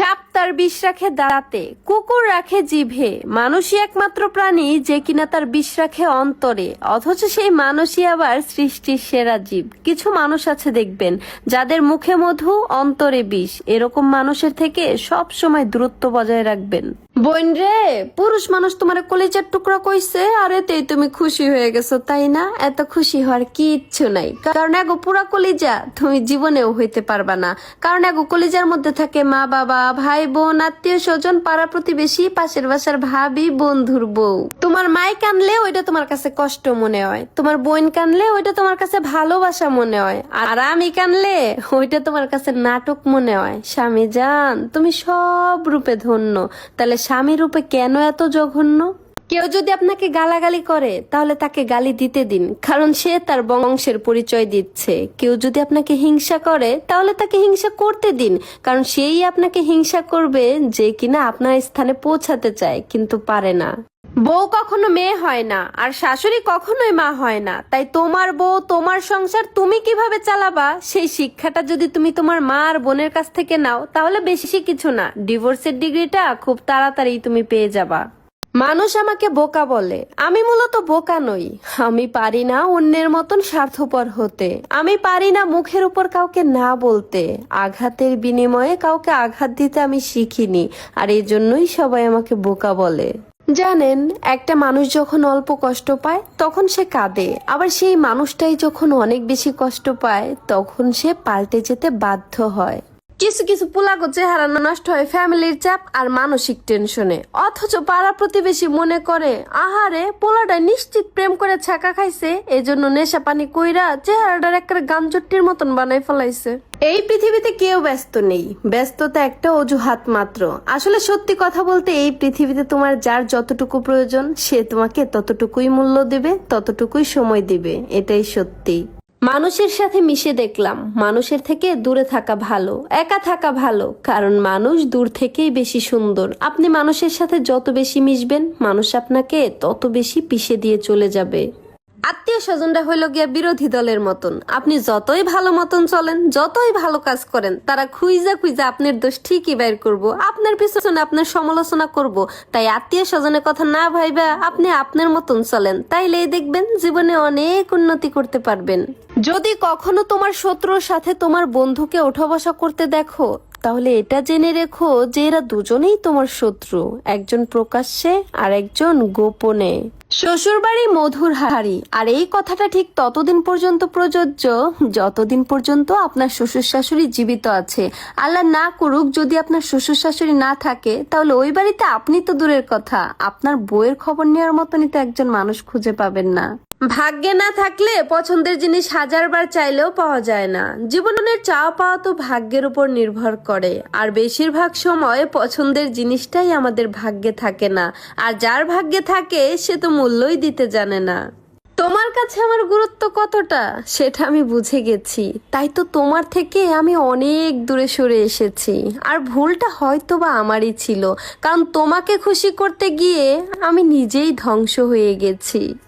সাপ তার বিষ রাখে দাঁড়াতে, কুকুর রাখে জিভে। মানুষই একমাত্র প্রাণী যে কিনা তার বিষ রাখে অন্তরে। অথচ সেই মানুষই আবার সৃষ্টির সেরা জীব। কিছু মানুষ আছে দেখবেন, যাদের মুখে মধু, অন্তরে বিষ। এরকম মানুষের থেকে সব সময় দূরত্ব বজায় রাখবেন। বোন রে, পুরুষ মানুষ তোমার কলেজের টুকরা কইছে, আর এতেই তুমি খুশি হয়ে গেছো, তাই না? এত খুশি হওয়ার কিচ্ছু নাই। কারণ এগো পুরা কলিজা তুমি জীবনেও হইতে পারবা না। কারণ এগো কলিজার মধ্যে থাকে মা বাবা, ভাই বোন, আত্মীয় স্বজন, পাড়া প্রতিবেশী, পাশের বাসার ভাবি, বন্ধুর বউ। তোমার মাই কানলে ওইটা তোমার কাছে কষ্ট মনে হয়। তোমার বোন কানলে ওইটা তোমার কাছে ভালোবাসা মনে হয়। আর আমি কানলে ওইটা তোমার কাছে নাটক মনে হয়। স্বামী জান, তুমি সব রূপে ধন্য। তাহলে স্বামী রূপে কেন এত জঘন্য? কেউ যদি আপনাকে গালাগালি করে, তাহলে তাকে গালি দিতে দিন, কারণ সে তার বংশের পরিচয় দিচ্ছে। কেউ যদি আপনাকে হিংসা করে, তাহলে তাকে হিংসা করতে দিন, কারণ সেই আপনাকে হিংসা করবে যে কিনা আপনার স্থানে পৌঁছাতে চায়, কিন্তু পারে না। বউ কখনো মেয়ে হয় না, আর শাশুড়ি কখনোই মা হয় না। তাই তোমার বউ, তোমার সংসার তুমি কীভাবে চালাবা? সেই শিক্ষাটা যদি তুমি তোমার মা আর বোনের কাছ থেকে নাও, তাহলে বেশি কিছু না। ডিভোর্সের ডিগ্রিটা খুব তাড়াতাড়ি তুমি পেয়ে যাবা। মানুষ আমাকে বোকা বলে। আমি মূলত বোকা নই। আমি পারি না অন্যের মতন স্বার্থপর হতে। আমি পারি না মুখের উপর কাউকে না বলতে। আঘাতের বিনিময়ে কাউকে আঘাত দিতে আমি শিখিনি, আর এই জন্যই সবাই আমাকে বোকা বলে। জানেন, একটা মানুষ যখন অল্প কষ্ট পায়, তখন সে কাঁদে। আবার সেই মানুষটাই যখন অনেক বেশি কষ্ট পায়, তখন সে পাল্টে যেতে বাধ্য হয়। কিছু কিছু পোলাগো চেহারা নষ্ট হয় ফ্যামিলির চাপ আর মানসিক টেনশনে। অথচ পাড়া প্রতিবেশী মনে করে, আহারে, পোলাটা নিশ্চিত প্রেম করে ছাকা খাইছে, এজন্য নেশা পানি কইরা চেহারাটার একটা গামজট্টির মতন বানাই ফেলাইছে। এই পৃথিবীতে কেউ ব্যস্ত নেই। ব্যস্ততা একটা অজুহাত মাত্র। আসলে সত্যি কথা বলতে এই পৃথিবীতে তোমার যার যতটুকু প্রয়োজন, সে তোমাকে ততটুকুই মূল্য দেবে, ততটুকুই সময় দিবে। এটাই সত্যি। মানুষের সাথে মিশে দেখলাম, মানুষের থেকে দূরে থাকা ভালো, একা থাকা ভালো, কারণ মানুষ দূর থেকেই বেশি সুন্দর। আপনি মানুষের সাথে যত বেশি মিশবেন, মানুষ আপনাকে তত বেশি পিষে দিয়ে চলে যাবে। আত্মীয় স্বজনরা হইল গিয়া বিরোধী দলের মতন। আপনি যতই ভালো মতন চলেন, যতই ভালো কাজ করেন, তারা খুইজা খুইজা আপনার দোষ ঠিকই বের করব, আপনার পিছনে আপনার সমালোচনা করব। তাই আত্মীয় স্বজনের কথা না ভাইবা আপনি আপনার মতন চলেন, তাইলেই দেখবেন জীবনে অনেক উন্নতি করতে পারবেন। যদি কখনো তোমার শত্রুর সাথে তোমার বন্ধুকে ওঠা বসা করতে দেখো, তাহলে এটা জেনে রেখো যে এরা দুজনেই তোমার শত্রু, একজন প্রকাশ্যে আর একজন গোপনে। শ্বশুরবাড়ি মধুর হাড়ি। আর এই কথাটা ঠিক ততদিন পর্যন্ত প্রযোজ্য যতদিন পর্যন্ত আপনার শ্বশুর শাশুড়ি জীবিত আছে। আল্লাহ না করুক যদি আপনার শ্বশুর শাশুড়ি না থাকে, তাহলে ওই বাড়িতে আপনি তো দূরের কথা। আপনার বইয়ের খবর নেওয়ার মতনই তো একজন মানুষ খুঁজে পাবেন না। ভাগ্যে না থাকলে পছন্দের জিনিস হাজারবার চাইলেও পাওয়া যায় না। জীবনের চাওয়া পাওয়া তো ভাগ্যের উপর নির্ভর করে। আর বেশিরভাগ সময় পছন্দের জিনিসটাই আমাদের ভাগ্যে থাকে না। আর যার ভাগ্যে থাকে, সে তো মূল্যই দিতে জানে না। তোমার কাছে আমার গুরুত্ব কতটা? সেটা আমি বুঝে গেছি। তাই তো তোমার থেকে আমি অনেক দূরে সরে এসেছি। আর ভুলটা হয়তো বা আমারই ছিল। কারণ তোমাকে খুশি করতে গিয়ে আমি নিজেই ধ্বংস হয়ে গেছি।